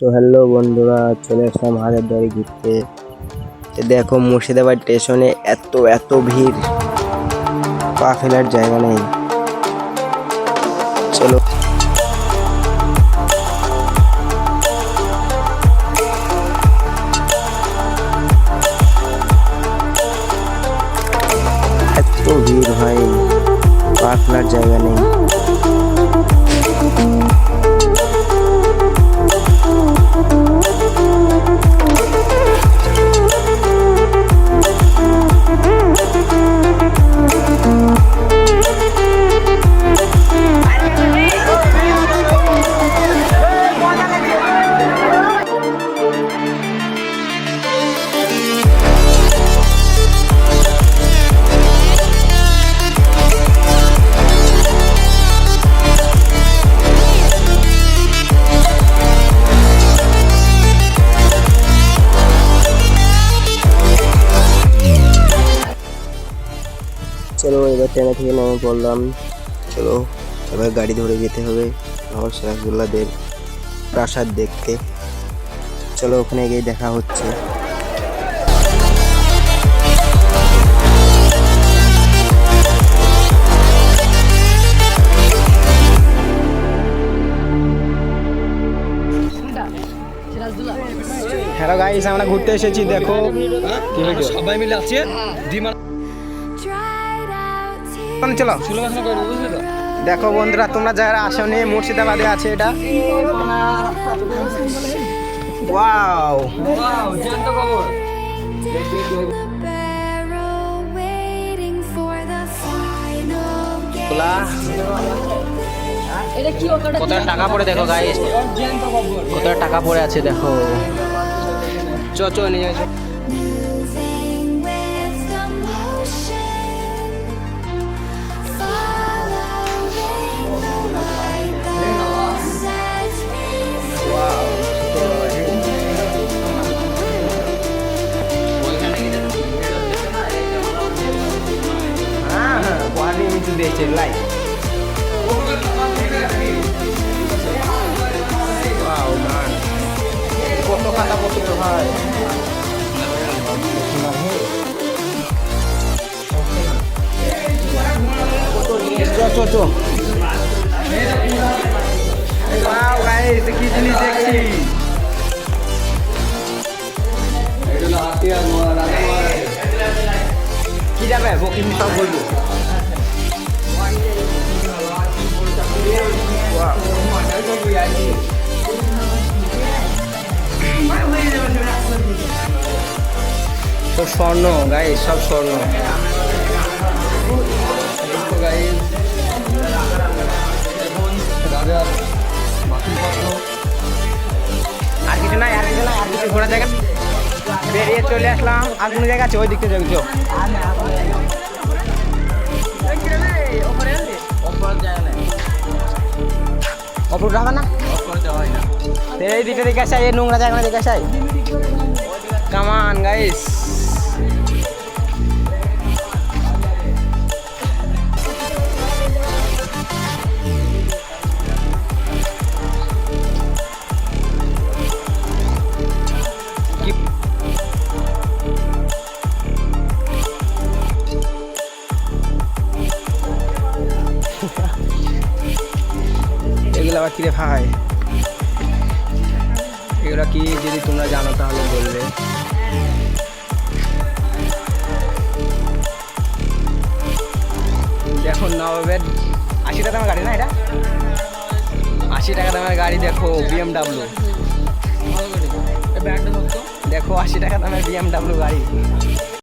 তো হ্যালো বন্ধুরা, চলে আসলাম হাজার দুয়ারি ঘুরতে। দেখো মুর্শিদাবাদ স্টেশনে এত এত ভিড়। পা ফেলার জায়গা নেই। চলো। এত ভিড় ভাই, পা ফেলার জায়গা নেই। চলো এবার ট্রেনে থেকে নেমে পড়লাম। চলো এবার গাড়ি ধরে যেতে হবে আমার সিরাজদুল্লাদের প্রাসাদ দেখতে। চলো ওখানে গিয়ে দেখা হচ্ছে। হ্যালো গাইস আমরা ঘুরতে এসেছি দেখো। সবাই মিলে আছে। চলো। দেখো বন্ধুরা তোমরা যারা আসনি মুর্শিদাবাদে আছে এটা। ওয়াও। কত টাকা পড়ে দেখো গাইস কত টাকা পড়ে আছে দেখো। চ চ নিয়ে দিয়েছে লাইক Wow, man. কত খাতা পত্র ভাই চো চো চো। Wow, guys, কি জিনিস দেখছি। কি যাবে? বকিং সব তো স্বর্ণ গাই সব স্বর্ণ আর কিছু নাই, আর কিছু নাই, আর কিছু ঘোরার জায়গা বেরিয়ে চলে আসলাম আর কোনো জায়গা আছে ওই দিকতে যাবি অপর যাবে না। এই দিকে দেখে আসাই নোংরা জায়গা দেখে আসাই কামান গাইস এগুলো আবার কিরে ভাই? এগুলো কি যদি তোমরা জানো তাহলে বলবে। দেখো নবাবের আশি টাকা দামের গাড়ি না এটা? আশি টাকা দামের গাড়ি দেখো বিএমডাব্লিউ দেখো। আশি টাকা দামের বিএমডাব্লিউ গাড়ি।